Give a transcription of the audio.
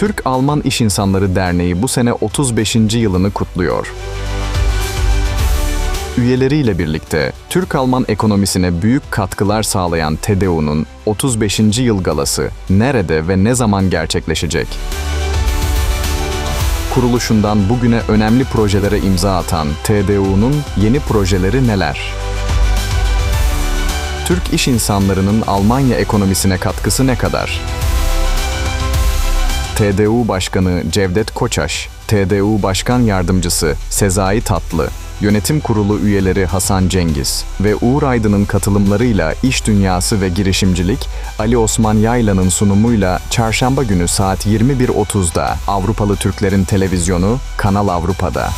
Türk-Alman İş İnsanları Derneği bu sene 35. yılını kutluyor. Üyeleriyle birlikte Türk-Alman ekonomisine büyük katkılar sağlayan TDU'nun 35. yıl galası nerede ve ne zaman gerçekleşecek? Kuruluşundan bugüne önemli projelere imza atan TDU'nun yeni projeleri neler? Türk iş insanlarının Almanya ekonomisine katkısı ne kadar? TDU Başkanı Cevdet Koçaş, TDU Başkan Yardımcısı Sezai Tatlı, Yönetim Kurulu üyeleri Hasan Cengiz ve Uğur Aydın'ın katılımlarıyla iş dünyası ve girişimcilik, Ali Osman Yayla'nın sunumuyla çarşamba günü saat 21.30'da Avrupalı Türklerin Televizyonu Kanal Avrupa'da.